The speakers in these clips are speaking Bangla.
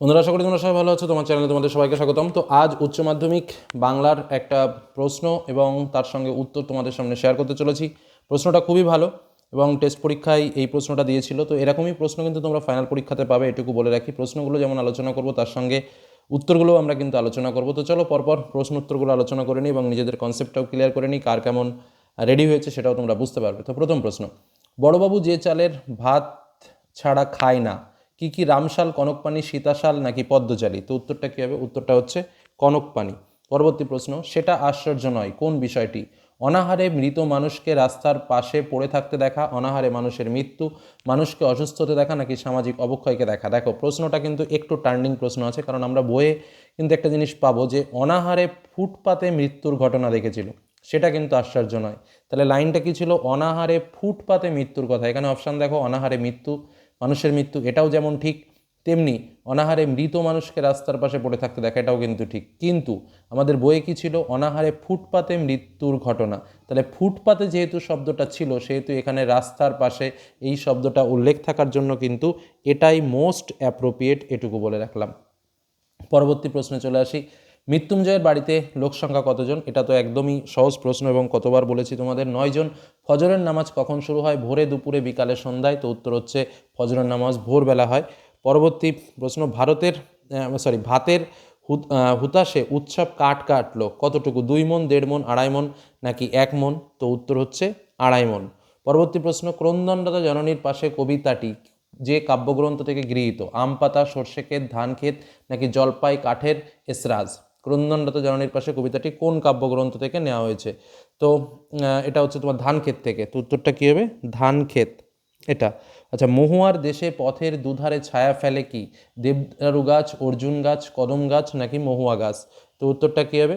বন্ধুরা, আশা করি তোমরা সবাই ভালো আছো। তোমার চ্যানেলে তোমাদের সবাইকে স্বাগতম। তো আজ উচ্চ মাধ্যমিক বাংলার একটা প্রশ্ন এবং তার সঙ্গে উত্তর তোমাদের সামনে শেয়ার করতে চলেছি। প্রশ্নটা খুবই ভালো এবং টেস্ট পরীক্ষায় এই প্রশ্নটা দিয়েছিল। তো এরকমই প্রশ্ন কিন্তু তোমরা ফাইনাল পরীক্ষাতে পাবে, এটুকু বলে রাখি। প্রশ্নগুলো যেমন আলোচনা করব, তার সঙ্গে উত্তরগুলো আমরা কিন্তু আলোচনা করব। তো চলো পরপর প্রশ্ন উত্তরগুলো আলোচনা করে নিই এবং নিজেদের কনসেপ্টটাও ক্লিয়ার করে নিই, কার কেমন রেডি হয়েছে সেটাও তোমরা বুঝতে পারবে। তো প্রথম প্রশ্ন, বড়বাবু যে চালের ভাত ছাড়া খায় না কি কি রামশাল কনকপানি সীতাশাল নাকি পদ্মজালি? তো উত্তরটা কী হবে? উত্তরটা হচ্ছে কনকপানি পরবর্তী প্রশ্ন, সেটা আশ্চর্য নয়। কোন বিষয়টি? অনাহারে মৃত মানুষকে রাস্তার পাশে পড়ে থাকতে দেখা, অনাহারে মানুষের মৃত্যু, মানুষকে অসুস্থ হতে দেখা নাকি সামাজিক অবক্ষয়কে দেখা? দেখো, প্রশ্নটা কিন্তু একটু টার্নিং প্রশ্ন আছে, কারণ আমরা বইয়ে কিন্তু একটা জিনিস পাবো যে, অনাহারে ফুটপাতে মৃত্যুর ঘটনা দেখেছিল। সেটা কিন্তু আশ্চর্য নয়। তাহলে লাইনটা কি ছিল? অনাহারে ফুটপাতে মৃত্যুর কথা। এখানে অপশান দেখো, অনাহারে মৃত্যু মানুষের মৃত্যু এটাও যেমন ঠিক, তেমনি অনাহারে মৃত মানুষকে রাস্তার পাশে পড়ে থাকতে দেখা, এটাও কিন্তু ঠিক। কিন্তু আমাদের বইয়ে কি ছিল? অনাহারে ফুটপাতে মৃত্যুর ঘটনা। তাহলে ফুটপাতে যেহেতু শব্দটা ছিল, সেহেতু এখানে রাস্তার পাশে এই শব্দটা উল্লেখ থাকার জন্য কিন্তু এটাই মোস্ট অ্যাপ্রোপ্রিয়েট এটুকু বলে রাখলাম। পরবর্তী প্রশ্নে চলে আসি। মৃত্যুঞ্জয়ের বাড়িতে লোকসংখ্যা কতজন? এটা তো একদমই সহজ প্রশ্ন এবং কতবার বলেছি তোমাদের। নয়জন ফজরের নামাজ কখন শুরু হয়? ভোরে, দুপুরে, বিকালে, সন্ধ্যায়। তো উত্তর হচ্ছে ফজরের নামাজ ভোরবেলা হয়। পরবর্তী প্রশ্ন, ভারতের সরি ভাতের হুত- হুতাশে উৎসব কাট কাটলো? কতটুকু? দুই মন, দেড় মন, আড়াই মন নাকি এক মন? তো উত্তর হচ্ছে আড়াই মন। পরবর্তী প্রশ্ন ক্রন্দনরতা জননীর পাশে কবিতাটি যে কাব্যগ্রন্থ থেকে গৃহীত? আম পাতা, সর্ষে ক্ষেত, ধান ক্ষেত নাকি জলপাই, কাঠের, এসরাজ? ক্রন্দনরত জননীর পাশে কবিতাটি কোন কাব্যগ্রন্থ থেকে নেওয়া হয়েছে? তো এটা হচ্ছে তোমার ধান ক্ষেত থেকে। তো উত্তরটা কী হবে? ধান ক্ষেত এটা। আচ্ছা মহুয়ার দেশে পথের দুধারে ছায়া ফেলে কি? দেবদারু গাছ, অর্জুন গাছ, কদম গাছ নাকি মহুয়া গাছ? তো উত্তরটা কী হবে?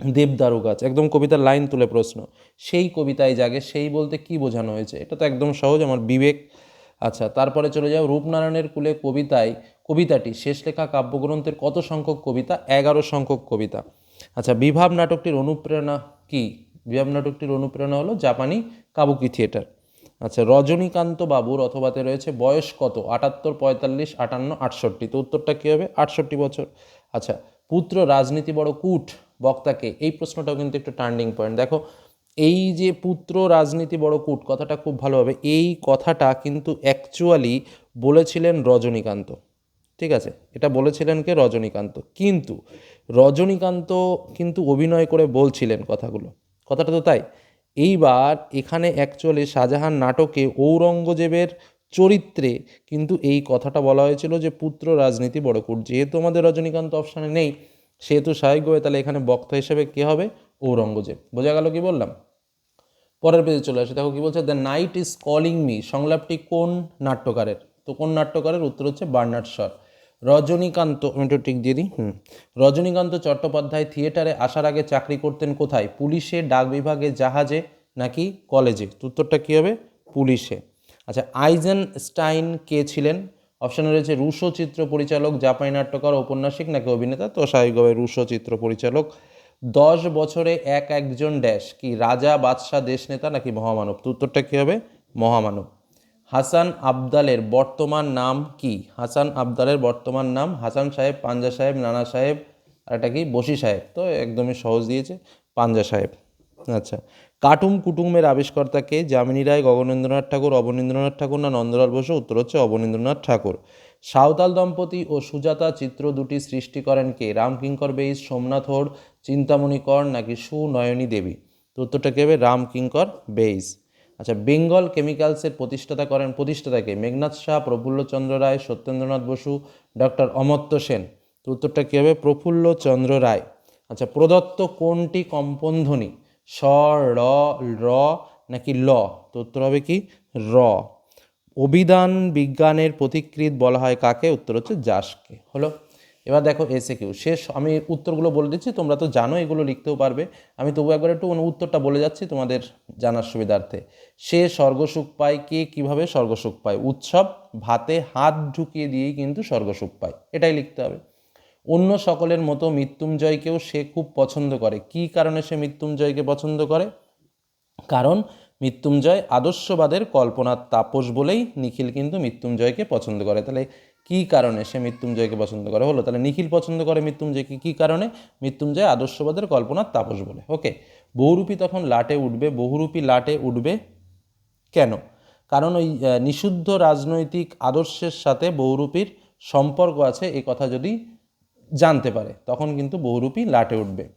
দেবদারু গাছ। একদম কবিতার লাইন তুলে প্রশ্ন। সেই কবিতায় জাগে, সেই বলতে কি বোঝানো হয়েছে? এটা তো একদম সহজ, আমার বিবেক। আচ্ছা তারপরে চলে যাও। রূপনারায়ণের কুলে কবিতায় কবিতাটি, শেষ লেখা কাব্যগ্রন্থের কত সংখ্যক কবিতা? এগারো সংখ্যক কবিতা। আচ্ছা বিভাব নাটকটির অনুপ্রেরণা কি? বিভাব নাটকটির অনুপ্রেরণা হলো জাপানি কাবুকি থিয়েটার। আচ্ছা রজনীকান্ত বাবুর অথবাতে রয়েছে বয়স কত? আটাত্তর, পঁয়তাল্লিশ, আটান্ন, আটষট্টি। তো উত্তরটা কী হবে? আটষট্টি বছর। আচ্ছা পুত্র রাজনীতি বড় কূট, বক্তাকে? এই প্রশ্নটাও কিন্তু একটু টার্নিং পয়েন্ট দেখো, এই যে পুত্র রাজনীতি বড় কূট, কথাটা খুব ভালোভাবে এই কথাটা কিন্তু অ্যাকচুয়ালি বলেছিলেন রজনীকান্ত। ঠিক আছে? এটা বলেছিলেন কে? রজনীকান্ত। কিন্তু রজনীকান্ত কিন্তু অভিনয় করে বলছিলেন কথাগুলো। কথাটা তো তাই। এইবার এখানে অ্যাকচুয়ালি শাহজাহান নাটকে ঔরঙ্গজেবের চরিত্রে কিন্তু এই কথাটা বলা হয়েছিল যে, পুত্র রাজনীতি বড় কূট যেহেতু আমাদের রজনীকান্ত অপশানে নেই, সেহেতু স্বাভাবিকভাবে তাহলে এখানে বক্তা হিসেবে কে হবে? ঔরঙ্গজেব। বোঝা গেল কি বললাম? পরের পেজে চলে আসে। দেখো কি বলছে the night is calling me সংলাপটি কোন নাট্যকারের? তো কোন নাট্যকারের? উত্তর হচ্ছে বার্নার্ড শর রজনীকান্ত টিক দিয়ে দিই। হুম। রজনীকান্ত চট্টোপাধ্যায় থিয়েটারে আসার আগে চাকরি করতেন কোথায়? পুলিশে, ডাক বিভাগে, জাহাজে নাকি কলেজে? উত্তরটা কী হবে? পুলিশে। আচ্ছা আইজেন স্টাইন কে ছিলেন? অপশানে রয়েছে রুশো চিত্র পরিচালক জাপানি নাট্যকার, ঔপন্যাসিক নাকি অভিনেতা? তো স্বাভাবিকভাবে রুশো চিত্র পরিচালক। দশ বছরে এক একজন ড্যাশ। কি রাজা, বাদশাহ দেশনেতা নাকি মহামানব? উত্তরটা কী হবে? মহামানব। হাসান আবদালের বর্তমান নাম কি? হাসান আবদালের বর্তমান নাম হাসান সাহেব, পাঞ্জা সাহেব, নানা সাহেব, আর এটা কি? বসি সাহেব। তো একদমই সহজ দিয়েছে, পাঞ্জা সাহেব। আচ্ছা কাটুম কুটুমের আবিষ্কর্তাকে যামিনী রায়, গগনেন্দ্রনাথ ঠাকুর, অবনীন্দ্রনাথ ঠাকুর না নন্দলাল বসু? উত্তর হচ্ছে অবনীন্দ্রনাথ ঠাকুর। সাঁওতাল দম্পতি ও সুজাতা চিত্র দুটি সৃষ্টি করেন কে? রামকিঙ্কর বেইস, সোমনাথ হোর চিন্তামণি কর নাকি সুনয়নী দেবী? তো উত্তরটা কী হবে? রামকিঙ্কর বেইস। আচ্ছা বেঙ্গল কেমিক্যালসের প্রতিষ্ঠাতা করেন প্রতিষ্ঠাতাকে মেঘনাথ শাহ, প্রফুল্লচন্দ্র রায়, সত্যেন্দ্রনাথ বসু, ডক্টর অমর্ত্য সেন। তো উত্তরটা কী হবে? প্রফুল্লচন্দ্র রায়। আচ্ছা প্রদত্ত কোনটি কম্পনধ্বনি? স, র র, নাকি ল? তো উত্তর হবে কি? র। অভিধান বিজ্ঞানের প্রতিকৃত বলা হয় কাকে? উত্তর হচ্ছে যাসকে হলো এবার দেখো এসে কিউ শেষ আমি উত্তরগুলো বলে দিচ্ছি, তোমরা তো জানো, এগুলো লিখতেও পারবে। আমি তবু একবার একটু উত্তরটা বলে যাচ্ছি তোমাদের জানার সুবিধার্থে। সে স্বর্গসুখ পায়, কে কীভাবে স্বর্গসুখ পায়? উৎসব, ভাতে হাত ঢুকিয়ে দিয়েই কিন্তু স্বর্গসুখ পায়। এটাই লিখতে হবে। অন্য সকলের মতো মৃত্যুঞ্জয়কেও সে খুব পছন্দ করে। কী কারণে সে মৃত্যুঞ্জয়কে পছন্দ করে? কারণ মৃত্যুঞ্জয় আদর্শবাদের কল্পনার তাপস বলেই নিখিল কিন্তু মৃত্যুঞ্জয়কে পছন্দ করে। তাহলে কী কারণে সে মৃত্যুঞ্জয়কে পছন্দ করে? হলো, তাহলে নিখিল পছন্দ করে মৃত্যুঞ্জয়কে কী কারণে? মৃত্যুঞ্জয় আদর্শবাদের কল্পনার তাপস বলে। ওকে বহুরূপী তখন লাটে উঠবে। বহুরূপী লাটে উঠবে কেন? কারণ ওই নিষিদ্ধ রাজনৈতিক আদর্শের সাথে বহুরূপীর সম্পর্ক আছে এই কথা যদি জানতে পারে, তখন কিন্তু বহুরূপী লাটে উঠবে।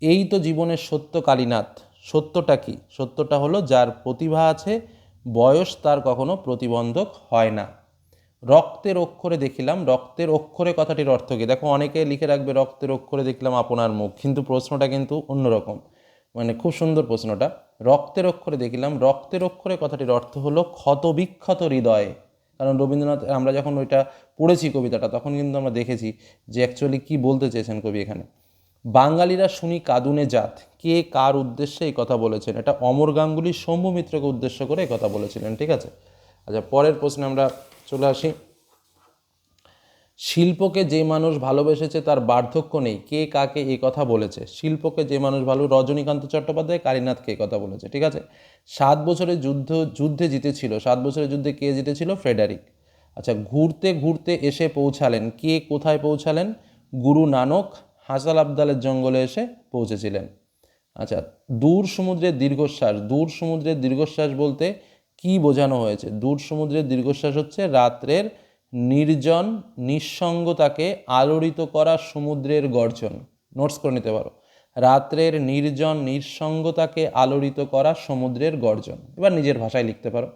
এই তো জীবনের সত্য কালীনাথ। সত্যটা কি? সত্যটা হলো, যার প্রতিভা আছে, বয়স তার কখনো প্রতিবন্ধক হয় না। রক্তের অক্ষরে দেখিলাম, রক্তের অক্ষরে কথাটির অর্থ কী? দেখো, অনেকে লিখে রাখবে, রক্তের অক্ষরে দেখলাম আপনার মুখ। কিন্তু প্রশ্নটা কিন্তু অন্যরকম। মানে খুব সুন্দর প্রশ্নটা। রক্তের অক্ষরে দেখিলাম, রক্তের অক্ষরে কথাটির অর্থ হলো ক্ষতবিক্ষত হৃদয়ে। কারণ রবীন্দ্রনাথ, আমরা যখন ওইটা পড়েছি কবিতাটা, তখন কিন্তু আমরা দেখেছি যে অ্যাকচুয়ালি কি বলতে চেয়েছেন কবি এখানে। বাঙালিরা শুনি কাদুনে জাত। কে কার উদ্দেশ্যে এই কথা বলেছেন? এটা অমর গাঙ্গুলি শম্ভু মিত্রকে উদ্দেশ্য করে এই কথা বলেছিলেন, ঠিক আছে? আচ্ছা পরের প্রশ্নে আমরা চলে আসি। শিল্পকে যে মানুষ ভালোবেসেছে তার বার্ধক্য নেই। কে কাকে এই কথা বলেছে? শিল্পকে যে মানুষ ভালো, রজনীকান্ত চট্টোপাধ্যায় কালীনাথকে এই কথা বলেছে, ঠিক আছে? সাত বছরের যুদ্ধ, যুদ্ধে জিতেছিল। সাত বছরের যুদ্ধে কে জিতেছিল? ফ্রেডারিক। আচ্ছা ঘুরতে ঘুরতে এসে পৌঁছালেন। কে কোথায় পৌঁছালেন? গুরু নানক হাসাল আবদালের জঙ্গলে এসে পৌঁছেছিলেন। আচ্ছা দূর সমুদ্রের দীর্ঘশ্বাস। দূর সমুদ্রের দীর্ঘশ্বাস বলতে কি বোঝানো হয়েছে? দূর সমুদ্রের দীর্ঘশ্বাস হচ্ছে রাত্রের নির্জন, নিঃসঙ্গতাকে আলোড়িত করা সমুদ্রের গর্জন। নোটস করে নিতে পারো। রাত্রের নির্জন, নিঃসঙ্গতাকে আলোড়িত করা সমুদ্রের গর্জন। এবার নিজের ভাষায় লিখতে পারো।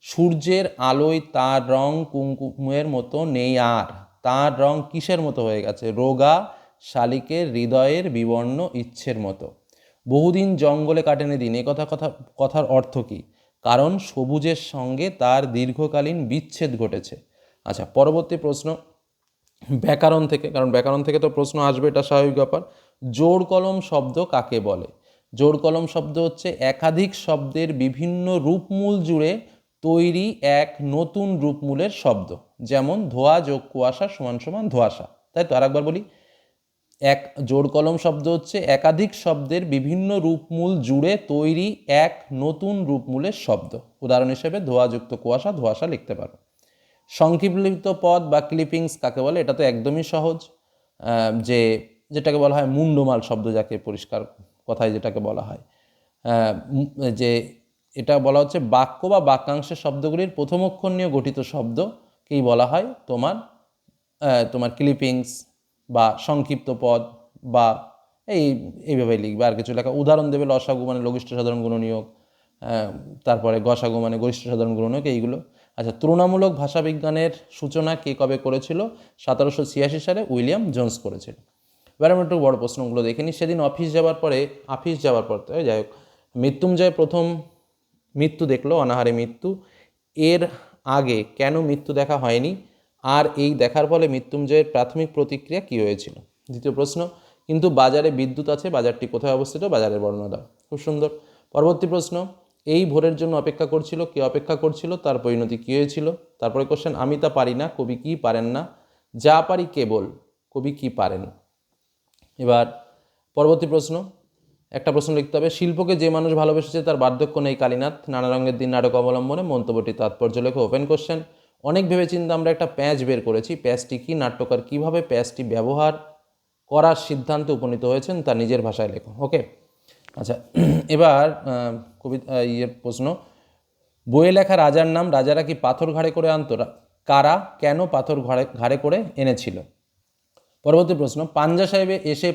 সূর্যের আলোয় তার রং কুঙ্কুমের মতো নেই আর। তার রং কিসের মতো হয়ে গেছে? রোগা শালিকের হৃদয়ের বিবর্ণ ইচ্ছের মতো। বহুদিন জঙ্গলে কাটেনি দিন। এ কথা কথা, কথার অর্থ কী? কারণ সবুজের সঙ্গে তার দীর্ঘকালীন বিচ্ছেদ ঘটেছে। আচ্ছা পরবর্তী প্রশ্ন। ব্যাকরণ থেকে, কারণ ব্যাকরণ থেকে তো প্রশ্ন আসবে, এটা স্বাভাবিক ব্যাপার। জোড় কলম শব্দ কাকে বলে? জোড় কলম শব্দ হচ্ছে একাধিক শব্দের বিভিন্ন রূপমূল জুড়ে তৈরি এক নতুন রূপমূলের শব্দ। যেমন ধোয়া যোগ কুয়াশা সমান সমান ধোয়াশা। তাই তো আরেকবার বলি এক জোড় কলম শব্দ হচ্ছে, একাধিক শব্দের বিভিন্ন রূপমূল জুড়ে তৈরি এক নতুন রূপমূলের শব্দ। উদাহরণ হিসেবে ধোয়াযুক্ত কুয়াশা, ধোয়াশা লিখতে পারো। সংক্ষিপ্ত পদ বা ক্লিপিংস কাকে বলে? এটা তো একদমই সহজ। যে যেটাকে বলা হয় মুন্ডমাল শব্দ যাকে পরিষ্কার কথায় যেটাকে বলা হয়। যে এটা বলা হচ্ছে বাক্য বা বাক্যাংশের শব্দগুলির প্রথম অক্ষর নিয়ে গঠিত শব্দকেই বলা হয় তোমার তোমার ক্লিপিংস বা সংক্ষিপ্ত পদ বা এই এইভাবে লিখবে। আর কিছু লেখা উদাহরণ দেবে লসাগু মানে লঘিষ্ঠ সাধারণ গুণনীয়ক আহ, তারপরে গসাগু মানে গরিষ্ঠ সাধারণ গুণনীয়ক এইগুলো। আচ্ছা তুলনামূলক ভাষাবিজ্ঞানের সূচনা কে কবে করেছিল? সতেরোশো ছিয়াশি সালে উইলিয়াম জোন্স করেছিল। এবার একটু বড় প্রশ্নগুলো দেখে নিই। সেদিন অফিস যাওয়ার পরে অফিস যাওয়ার পর যাই হোক মৃত্যুঞ্জয় প্রথম মৃত্যু দেখল অনাহারে মৃত্যু। এর আগে কেন মৃত্যু দেখা হয়নি? আর এই দেখার ফলে মৃত্যুঞ্জয়ের প্রাথমিক প্রতিক্রিয়া কী হয়েছিল? দ্বিতীয় প্রশ্ন, কিন্তু বাজারে বিদ্যুৎ আছে, বাজারটি কোথায় অবস্থিত? বাজারের বর্ণনা দাও। খুব সুন্দর। পরবর্তী প্রশ্ন, এই ভোরের জন্য অপেক্ষা করছিল? কে অপেক্ষা করছিল? তার পরিণতি কী হয়েছিল? তারপরে কোশ্চেন আমি তা পারি না, কবি কি পারেন না? যা পারি কেবল, কবি কি পারেন? এবার পরবর্তী প্রশ্ন, একটা প্রশ্ন লিখতে হবে। শিল্পকে যে মানুষ ভালোবেসেছে তার বার্ধক্য নেই কালীনাথ। নানা রঙের দিন নাটক অবলম্বনে মন্তব্যটি তাৎপর্য লেখো ওপেন কোশ্চেন অনেক ভেবেচিন্তে আমরা একটা প্যাচ বের করেছি। প্যাচটি কি, নাট্যকার কীভাবে প্যাচটি ব্যবহার করার সিদ্ধান্তে উপনীত হয়েছেন তা নিজের ভাষায় লেখো, ওকে? আচ্ছা এবার কবিতা ইয়ের প্রশ্ন। বইয়ে লেখা রাজার নাম, রাজারা কি পাথর ঘাড়ে করে আনত? কারা, কেন পাথর ঘাড়ে ঘাড়ে করে এনেছিল? পরবর্তী প্রশ্ন, পাঞ্জা সাহেবে এসে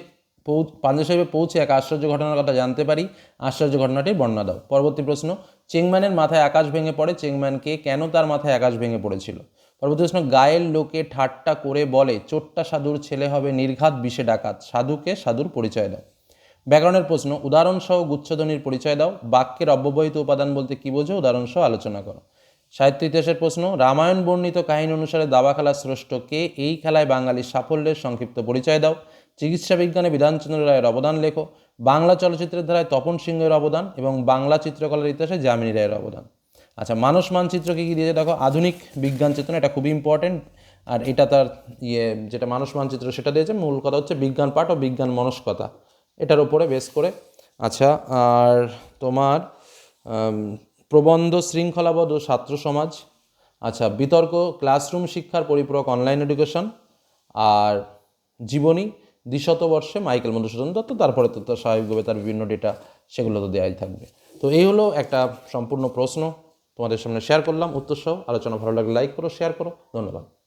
পৌ পাঞ্জা সাহেবে পৌঁছে এক আশ্চর্য ঘটনার কথা জানতে পারি। আশ্চর্য ঘটনাটির বর্ণনা দাও। পরবর্তী প্রশ্ন, চেংম্যানের মাথায় আকাশ ভেঙে পড়ে, চেংম্যানকে কেন তার মাথায় আকাশ ভেঙে পড়েছিল? পরবর্তী প্রশ্ন, গায়ের লোকে ঠাট্টা করে বলে, চোট্টা সাধুর ছেলে হবে নির্ঘাত বিষে ডাকাত, সাধুকে সাধুর পরিচয় দাও। ব্যাকরণের প্রশ্ন, উদাহরণসহ গুচ্ছধ্বনির পরিচয় দাও, বাক্যের অব্যবহিত উপাদান বলতে কী বোঝো, উদাহরণসহ আলোচনা করো। সাহিত্য ইতিহাসের প্রশ্ন, রামায়ণ বর্ণিত কাহিনী অনুসারে দাবা খেলা শ্রেষ্ঠ কে? এই খেলায় বাঙালির সাফল্যের সংক্ষিপ্ত পরিচয় দাও। চিকিৎসা বিজ্ঞানে বিধানচন্দ্র রায়ের অবদান লেখো, বাংলা চলচ্চিত্রের ধারায় তপন সিংহের অবদান এবং বাংলা চিত্রকলার ইতিহাসে যামিনী রায়ের অবদান। আচ্ছা মানস মানচিত্র কী দিয়েছে? দেখো, আধুনিক বিজ্ঞান চেতনা, এটা খুবই ইম্পর্টেন্ট আর এটা তার ইয়ে যেটা মানস মানচিত্র সেটা দিয়েছে। মূল কথা হচ্ছে বিজ্ঞান পাঠ ও বিজ্ঞান মনস্কতা, এটার উপরে বেস করে। আচ্ছা আর তোমার প্রবন্ধ শৃঙ্খলাবদ্ধ ছাত্র সমাজ। আচ্ছা বিতর্ক ক্লাসরুম শিক্ষার পরিপূরক অনলাইন এডুকেশন আর জীবনী দ্বিশত বর্ষে মাইকেল মধুসূদন দত্ত, তারপরে তো তার স্বাভাবিকভাবে তার বিভিন্ন ডেটা সেগুলো তো দেওয়াই থাকবে। তো এই হলো একটা সম্পূর্ণ প্রশ্ন তোমাদের সামনে শেয়ার করলাম, উত্তর সহ, আলোচনা ভালো লাগলে লাইক করো শেয়ার করো, ধন্যবাদ।